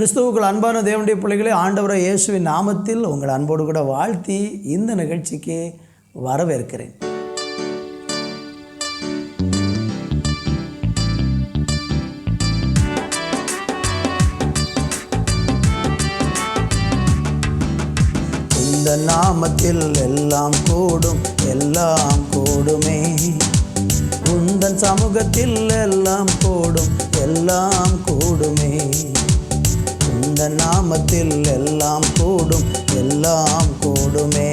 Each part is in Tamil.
கிறிஸ்துவுக்குள் அன்பான தேவனுடைய பிள்ளைகளே ஆண்டவரை இயேசுவின் நாமத்தில் உங்கள் அன்போடு கூட வாழ்த்தி இந்த நிகழ்ச்சிக்கு வரவேற்கிறேன். இந்த நாமத்தில் எல்லாம் கூடும் எல்லாம் கூடுமே. உந்தன் சமூகத்தில் எல்லாம் கூடும் எல்லாம் கூடுமே. அந்த நாமத்தில் எல்லாம் கூடும் எல்லாம் கூடுமே.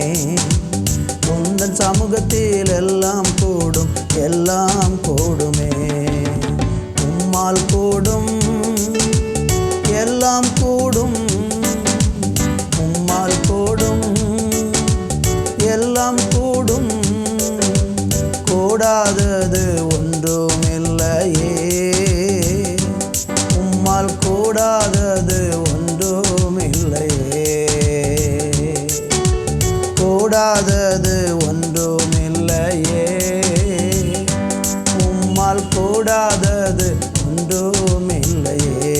உந்தன் சமூகத்தில் எல்லாம் கூடும் எல்லாம் கூடுமே. உம்மால் கூடும் கூடாதது ஒன்றுமில்லையே. உம்மால் கூடாதது ஒன்றுமில்லையே.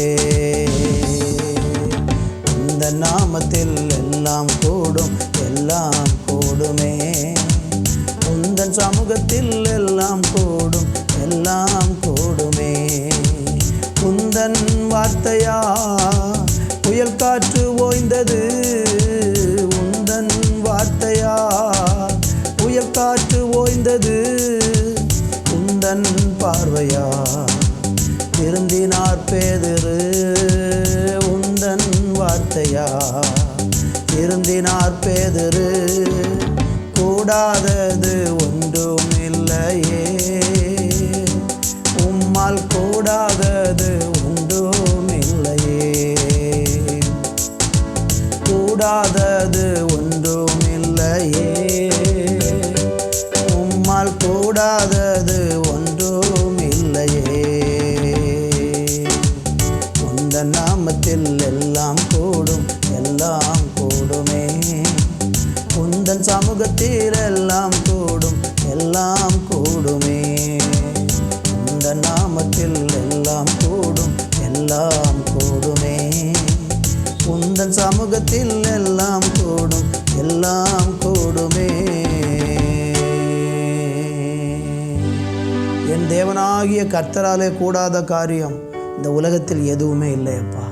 இந்த நாமத்தில் எல்லாம் கூடும் எல்லாம் கூடுமே. உந்தன் சமூகத்தில் எல்லாம் கூடும் எல்லாம் கூடுமே. குந்தன் வார்த்தையா புயல் காற்று ஓய்ந்தது. வார்த்தையா உயர் காற்று ஓய்ந்தது. உந்தன் பார்வையா? திருந்தினார் பேதிரு. உந்தன் வார்த்தையா? திருந்தினார் பேதிரு. கூடாதது ஒன்றும் இல்லையே. உம்மால் கூடாது கூடாதது ஒன்றும் இல்லையே உம்மால் கூடாதது ஒன்றும் இல்லையே உந்த நாமத்தில் எல்லாம் கூடும் எல்லாம் கூடுமே. உந்தன் சமூகத்தில் கர்த்தராலே கூடாத காரியம் இந்த உலகத்தில் எதுவுமே இல்லையப்பா.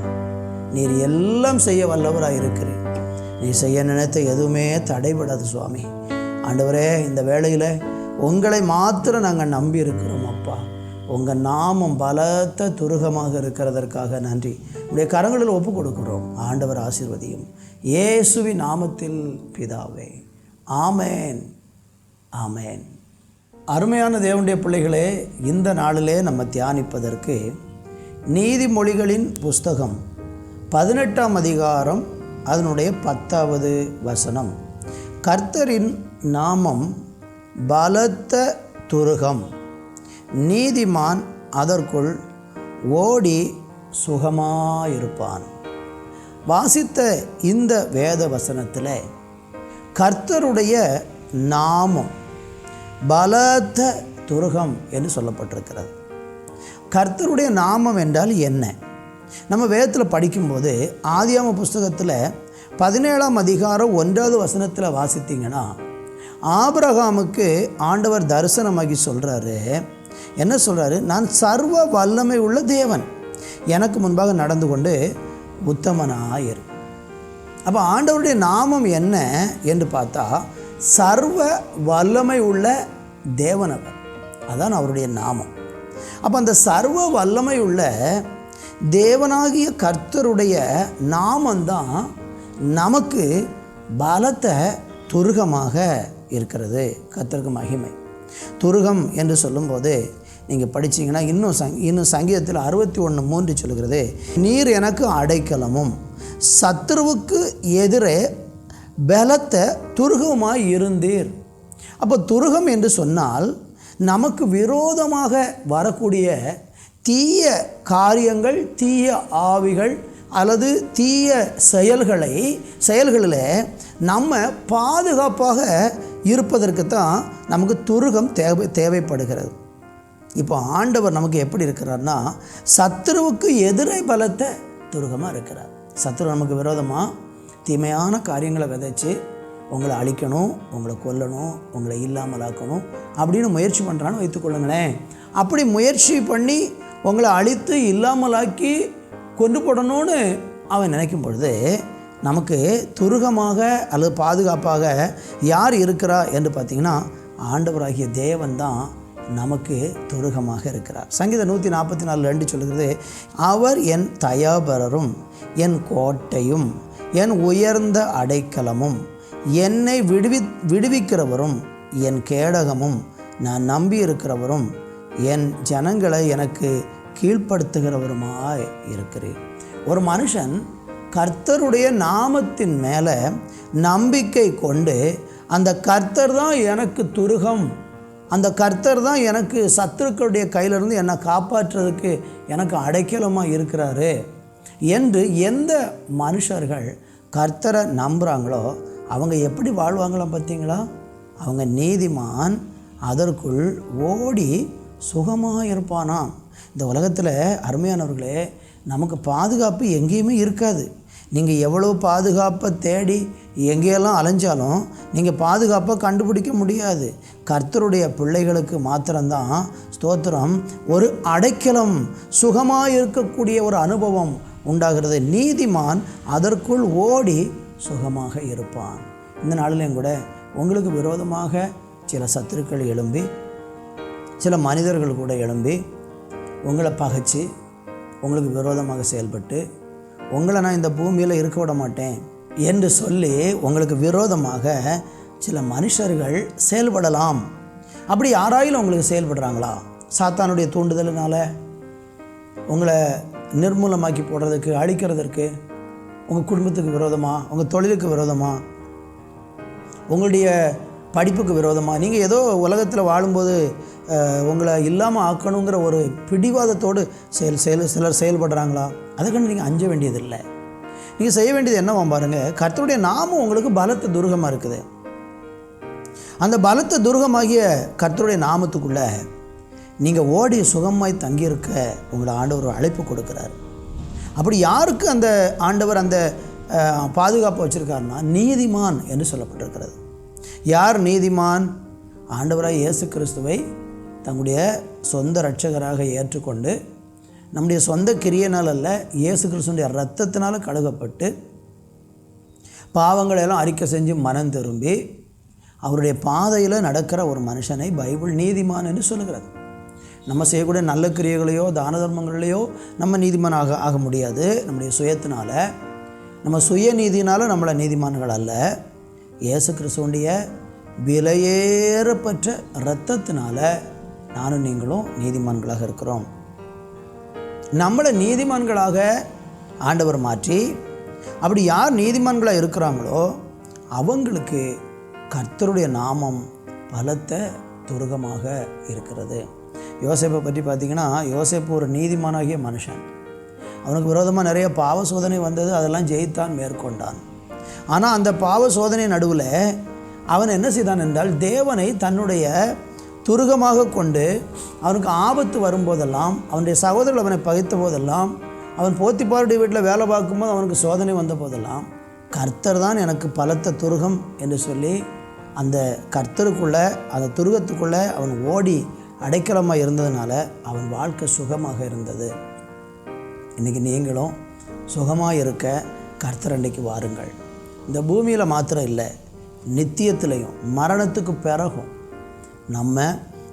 நீர் எல்லாம் செய்ய வல்லவராக இருக்கிறேன் நீ செய்ய நினைத்த எதுவுமே தடைபடாது சுவாமி. ஆண்டவரே இந்த வேளையில் உங்களை மாத்திரம் நாங்கள் நம்பி இருக்கிறோம் அப்பா உங்கள் நாமம் பலத்த துருகமாக இருக்கிறதற்காக நன்றி. உடைய கரங்களில் ஒப்பு கொடுக்கிறோம் ஆண்டவர் ஆசீர்வதியும். இயேசுவி நாமத்தில் பிதாவே. ஆமேன். ஆமேன். அருமையான தேவனுடைய பிள்ளைகளே இந்த நாளிலே நம்ம தியானிப்பதற்கு நீதிமொழிகளின் புஸ்தகம் பதினெட்டாம் அதிகாரம் அதனுடைய பத்தாவது வசனம். கர்த்தரின் நாமம் பலத்த துருகம். நீதிமான் அதற்குள் ஓடி சுகமாயிருப்பான். வாசித்த இந்த வேத வசனத்தில் கர்த்தருடைய நாமம் பலத்த துருகம் என்று சொல்லப்பட்டிருக்கிறது. கர்த்தருடைய நாமம் என்றால் என்ன? நம்ம வேதத்தில் படிக்கும்போது ஆதியாம புஸ்தகத்தில் பதினேழாம் அதிகாரம் ஒன்றாவது வசனத்தில் வாசித்தீங்கன்னா ஆபிரகாமுக்கு ஆண்டவர் தரிசனமாகி சொல்கிறாரு என்ன சொல்கிறாரு நான் சர்வ வல்லமை உள்ள தேவன். எனக்கு முன்பாக நடந்து கொண்டு உத்தமனாயிரு. அப்போ ஆண்டவருடைய நாமம் என்ன என்று பார்த்தா சர்வ வல்லமை உள்ள தேவனவர். அதான் அவருடைய நாமம். அப்போ அந்த சர்வ வல்லமை உள்ள தேவனாகிய கர்த்தருடைய நாமந்தான் நமக்கு பலத்த துருகமாக இருக்கிறது. கர்த்தருக்கு மகிமை. துருகம் என்று சொல்லும்போது நீங்கள் படிச்சீங்கன்னா இன்னும் சங் இன்னும் சங்கீதத்தில் அறுபத்தி ஒன்று மூன்று சொல்கிறது நீர் எனக்கு அடைக்கலமும் சத்ருவுக்கு எதிரே பலத்த துருகமாய் இருந்தீர். அப்போ துருகம் என்று சொன்னால் நமக்கு விரோதமாக வரக்கூடிய தீய காரியங்கள் தீய ஆவிகள் அல்லது தீய செயல்களை செயல்களில் நம்ம பாதுகாப்பாக இருப்பதற்கு தான் நமக்கு துருகம் தேவை தேவைப்படுகிறது. இப்போ ஆண்டவர் நமக்கு எப்படி இருக்கிறார்னா சத்துருவுக்கு எதிரே பலத்த துருகமாக இருக்கிறார். சத்துரு நமக்கு விரோதமாக தீமையான காரியங்களை விதைச்சி உங்களை அழிக்கணும் உங்களை கொல்லணும் உங்களை இல்லாமலாக்கணும் அப்படின்னு முயற்சி பண்ணுறான்னு வைத்துக்கொள்ளுங்களேன் அப்படி முயற்சி பண்ணி உங்களை அழித்து இல்லாமலாக்கி கொண்டு போடணும்னு அவன் நினைக்கும் பொழுது நமக்கு துருகமாக அல்லது பாதுகாப்பாக யார் இருக்கிறா என்று பார்த்தீங்கன்னா ஆண்டவராகிய தேவன் தான் நமக்கு துருகமாக இருக்கிறார். சங்கீத நூற்றி நாற்பத்தி நாலு ரெண்டு சொல்கிறது அவர் என் தயாபரரும் என் கோட்டையும் என் உயர்ந்த அடைக்கலமும் என்னை விடுவி விடுவிக்கிறவரும் என் கேடகமும் நான் நம்பி இருக்கிறவரும் என் ஜனங்களை எனக்கு கீழ்ப்படுத்துகிறவருமாய் இருக்கிறேன். ஒரு மனுஷன் கர்த்தருடைய நாமத்தின் மேலே நம்பிக்கை கொண்டு அந்த கர்த்தர் தான் எனக்கு துருகம் அந்த கர்த்தர் தான் எனக்கு சத்துருக்களுடைய கையிலிருந்து என்னை காப்பாற்றுறதுக்கு எனக்கு அடைக்கலமாக இருக்கிறாரு. என்று எந்த மனுஷர்கள் கர்த்தரை நம்புகிறாங்களோ அவங்க எப்படி வாழ்வாங்களாம் பார்த்தீங்களா? அவங்க நீதிமான் அதற்குள் ஓடி சுகமாக இருப்பானாம். இந்த உலகத்தில் அருமையானவர்களே நமக்கு பாதுகாப்பு எங்கேயுமே இருக்காது. நீங்கள் எவ்வளோ பாதுகாப்பை தேடி எங்கேயெல்லாம் அலைஞ்சாலும் நீங்கள் பாதுகாப்பை கண்டுபிடிக்க முடியாது. கர்த்தருடைய பிள்ளைகளுக்கு மாத்திரம்தான் ஸ்தோத்திரம். ஒரு அடைக்கலம் சுகமாக இருக்கக்கூடிய ஒரு அனுபவம் உண்டாகிறது நீதிமான் அதற்குள் ஓடி சுகமாக இருப்பான். இந்த நாளிலையும் கூட உங்களுக்கு விரோதமாக சில சத்துருக்கள் எழும்பி சில மனிதர்கள் கூட எழும்பி உங்களை பகைச்சு உங்களுக்கு விரோதமாக செயல்பட்டு உங்களை நான் இந்த பூமியில் இருக்க விட மாட்டேன் என்று சொல்லி உங்களுக்கு விரோதமாக சில மனுஷர்கள் செயல்படலாம். அப்படி யாராயிலும் உங்களுக்கு செயல்படுறாங்களா? சாத்தானுடைய தூண்டுதலினால உங்களை நிர்மூலமாக்கி போடுறதுக்கு அழிக்கிறதுக்கு உங்கள் குடும்பத்துக்கு விரோதமாக உங்கள் தொழிலுக்கு விரோதமாக உங்களுடைய படிப்புக்கு விரோதமாக நீங்கள் ஏதோ உலகத்தில் வாழும்போது உங்களை இல்லாமல் ஆக்கணுங்கிற ஒரு பிடிவாதத்தோடு செயல் செயல் சிலர் செயல்படுறாங்களா? அதுக்குன்னு நீங்கள் அஞ்ச வேண்டியதில்லை. நீங்கள் செய்ய வேண்டியது என்னவா பாருங்கள் கர்த்தருடைய நாமம் உங்களுக்கு பலத்த துருகமாக இருக்குது. அந்த பலத்த துருகமாகிய கர்த்தருடைய நாமத்துக்குள்ளே நீங்கள் ஓடி சுகமாய் தங்கியிருக்க உங்களை ஆண்டவர் அழைப்பு கொடுக்குறார். அப்படி யாருக்கு அந்த ஆண்டவர் அந்த பாதுகாப்பு வச்சுருக்காருன்னா நீதிமான் என்று சொல்லப்பட்டிருக்கிறது. யார் நீதிமான்? ஆண்டவராக இயேசு கிறிஸ்துவை தங்களுடைய சொந்த இரட்சகராக ஏற்றுக்கொண்டு நம்முடைய சொந்த கிரியனால் அல்ல இயேசு கிறிஸ்துடைய ரத்தத்தினால் கழுகப்பட்டு பாவங்களையெல்லாம் அறிக்கை செஞ்சு மனம் திரும்பி அவருடைய பாதையில் நடக்கிற ஒரு மனுஷனை பைபிள் நீதிமான் என்று சொல்லுகிறது. நம்ம செய்யக்கூடிய நல்ல கிரியைகளையோ தான தர்மங்களையோ நம்ம நீதிமான் ஆக ஆக முடியாது. நம்முடைய சுயத்தினால். நம்ம சுய நீதினால் நம்மளை நீதிமான்கள் அல்ல. இயேசு கிறிஸ்துவனுடைய விலையேறப்பட்ட இரத்தத்தினால நானும் நீங்களும் நீதிமான்களாக இருக்கிறோம். நம்மளை நீதிமான்களாக ஆண்டவர் மாற்றி அப்படி யார் நீதிமான்களாக இருக்கிறாங்களோ அவங்களுக்கு கர்த்தருடைய நாமம் பலத்த துருகமாக இருக்கிறது. யோசேப்பை பற்றி பார்த்திங்கன்னா யோசேப்பு ஒரு நீதிமானாகிய மனுஷன். அவனுக்கு விரோதமாக நிறைய பாவ சோதனை வந்தது அதெல்லாம் ஜெயித்தான் மேற்கொண்டான். ஆனால் அந்த பாவ சோதனை நடுவில் அவன் என்ன செய்தான் என்றால் தேவனை தன்னுடைய துருகமாக கொண்டு அவனுக்கு ஆபத்து வரும்போதெல்லாம் அவனுடைய சகோதரர்கள் அவனை பகைத்த போதெல்லாம் அவன் போத்திப்பாருடைய வீட்டில் வேலை பார்க்கும்போது அவனுக்கு சோதனை வந்த போதெல்லாம் கர்த்தர் தான் எனக்கு பலத்த துருகம் என்று சொல்லி அந்த கர்த்தருக்குள்ளே அந்த துருகத்துக்குள்ளே அவன் ஓடி அடைக்கலமாக இருந்ததுனால அவன் வாழ்க்கை சுகமாக இருந்தது. இன்றைக்கி நீங்களும் சுகமாக இருக்க கர்த்தர் அன்றைக்கு வாருங்கள். இந்த பூமியில் மாத்திரம் இல்லை நித்தியத்திலையும் மரணத்துக்கு பிறகும் நம்ம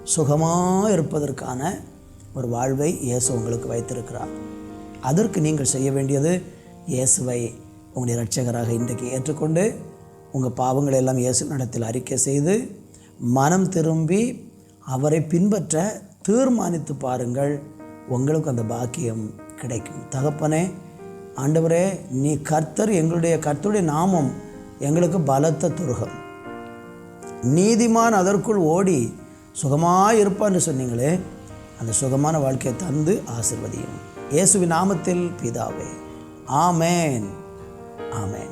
சுகமாக இருப்பதற்கான ஒரு வாழ்வை இயேசு உங்களுக்கு வைத்திருக்கிறார். அதற்கு நீங்கள் செய்ய வேண்டியது இயேசுவை உங்களுடைய இரட்சகராக இன்றைக்கு ஏற்றுக்கொண்டு உங்கள் பாவங்களை எல்லாம் இயேசு நடத்தில் அறிக்கை செய்து மனம் திரும்பி அவரை பின்பற்ற தீர்மானித்து பாருங்கள். உங்களுக்கு அந்த பாக்கியம் கிடைக்கும். தகப்பனே ஆண்டவரே நீ கர்த்தர் எங்களுடைய கர்த்தருடைய நாமம் எங்களுக்கு பலத்த துருகம். நீதிமான் அதற்குள் ஓடி சுகமாக இருப்பான்னு சொன்னீங்களே அந்த சுகமான வாழ்க்கையை தந்து ஆசிர்வதியும். இயேசுவின் நாமத்தில் பிதாவே. ஆமேன். ஆமேன்.